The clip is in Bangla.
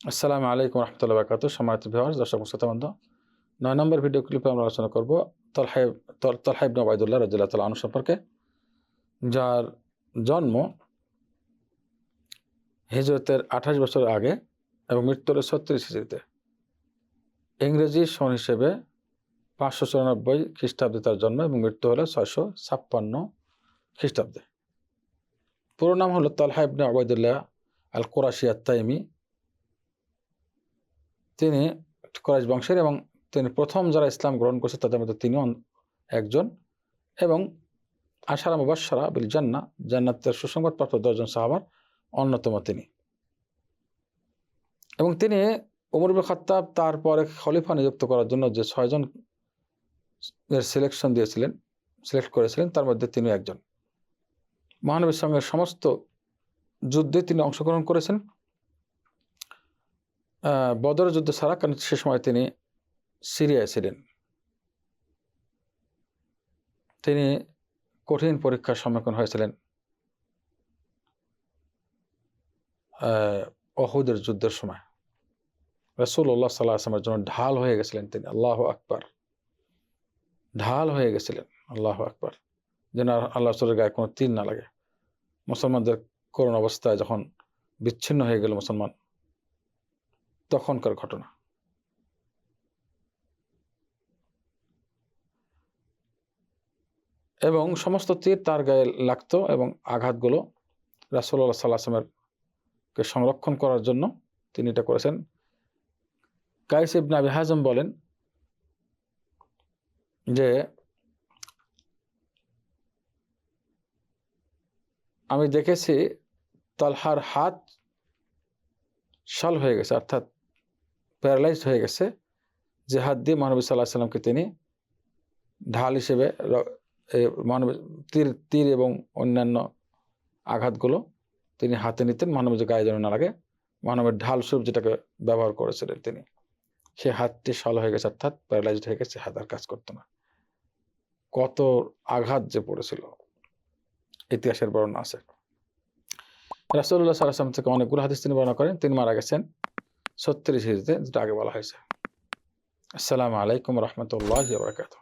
আসসালামু আলাইকুম রহমতুল্লাহ বাকাত সম্মানিত ভিওয়ার্স দর্শক শ্রোতাবন্ধ নয় নম্বর ভিডিও ক্লিপে আমরা আলোচনা করব তলহাইব তলহাইব নবায়দুল্লাহ রাজিল্লাহ তাল আনু সম্পর্কে, যার জন্ম হিজরতের আঠাশ বছর আগে এবং মৃত্যুর ছত্রিশ হিজড়িতে। ইংরেজি সন হিসেবে পাঁচশো চুরানব্বই খ্রিস্টাব্দে তার জন্ম এবং মৃত্যু হলো ছয়শো ছাপ্পান্ন খ্রিস্টাব্দে। পুরো নাম হলো তলহাইবনে আবায়দুল্লাহ আল কোরাশিয়া তাইমি তিনি কোরাইশ বংশের এবং তিনি প্রথম যারা ইসলাম গ্রহণ করছে তাদের মধ্যে তিনিও একজন এবং আশারা মুবাসারা বিল জান্না জান্নাতের সুসংবাদপ্রাপ্ত দশজন সাহাবার অন্যতম তিনি। এবং তিনি উমর বিন খাত্তাব তারপরে খলিফা নিযুক্ত করার জন্য যে ছয়জন এর সিলেকশন দিয়েছিলেন সিলেক্ট করেছিলেন, তার মধ্যে তিনি একজন। মহানবীর সঙ্গে সমস্ত যুদ্ধে তিনি অংশগ্রহণ করেছেন। বদর যুদ্ধ ছাড়া, কারণ সে সময় তিনি সিরিয়ায় ছিলেন। তিনি কঠিন পরীক্ষার সম্মুখীন হয়েছিলেন অহুদের যুদ্ধের সময়। রসুল্লাহ সাল্লাহ আসলামের জন্য ঢাল হয়ে গেছিলেন তিনি, আল্লাহ আকবার। ঢাল হয়ে গেছিলেন, আল্লাহ আকবার। যেন আল্লাহ রসুলের গায়ে কোনো তীর না লাগে। মুসলমানদের করুণ অবস্থায় যখন বিচ্ছিন্ন হয়ে গেল মুসলমান তখনকার ঘটনা। এবং সমস্ত তীর তার গায়ে লাগতো এবং আঘাতগুলো রাসুল্লাহ সাল্লাহামের সংরক্ষণ করার জন্য তিনি এটা করেছেন। কাইস ইবনে আবি হাজম বলেন যে, আমি দেখেছি তালহার হাত শাল হয়ে গেছে, অর্থাৎ প্যারালাইজড হয়ে গেছে যে হাত দিয়ে মহানবী সাল্লাহ সাল্লামকে তিনি ঢাল হিসেবে মানব তীর তীর এবং অন্যান্য আঘাতগুলো তিনি হাতে নিতেন। মহানবী যে গায়ে যেন না লাগে, মহানবের ঢাল স্বরূপ যেটাকে ব্যবহার করেছিলেন তিনি। সে হাতটি শাল হয়ে গেছে, অর্থাৎ প্যারালাইজড হয়ে গেছে, হাত আর কাজ করতো না। কত আঘাত যে পড়েছিল, ইতিহাসের বর্ণনা আছে। রাসুল্লাহ সাল্লাম থেকে অনেকগুলো হাদিস তিনি বর্ণনা করেন। তিনি মারা গেছেন ছত্রিশ হিজড়িতে যেটা আগে বলা হয়েছে। আসসালামু আলাইকুম রহমতুল্লাহ বরকাত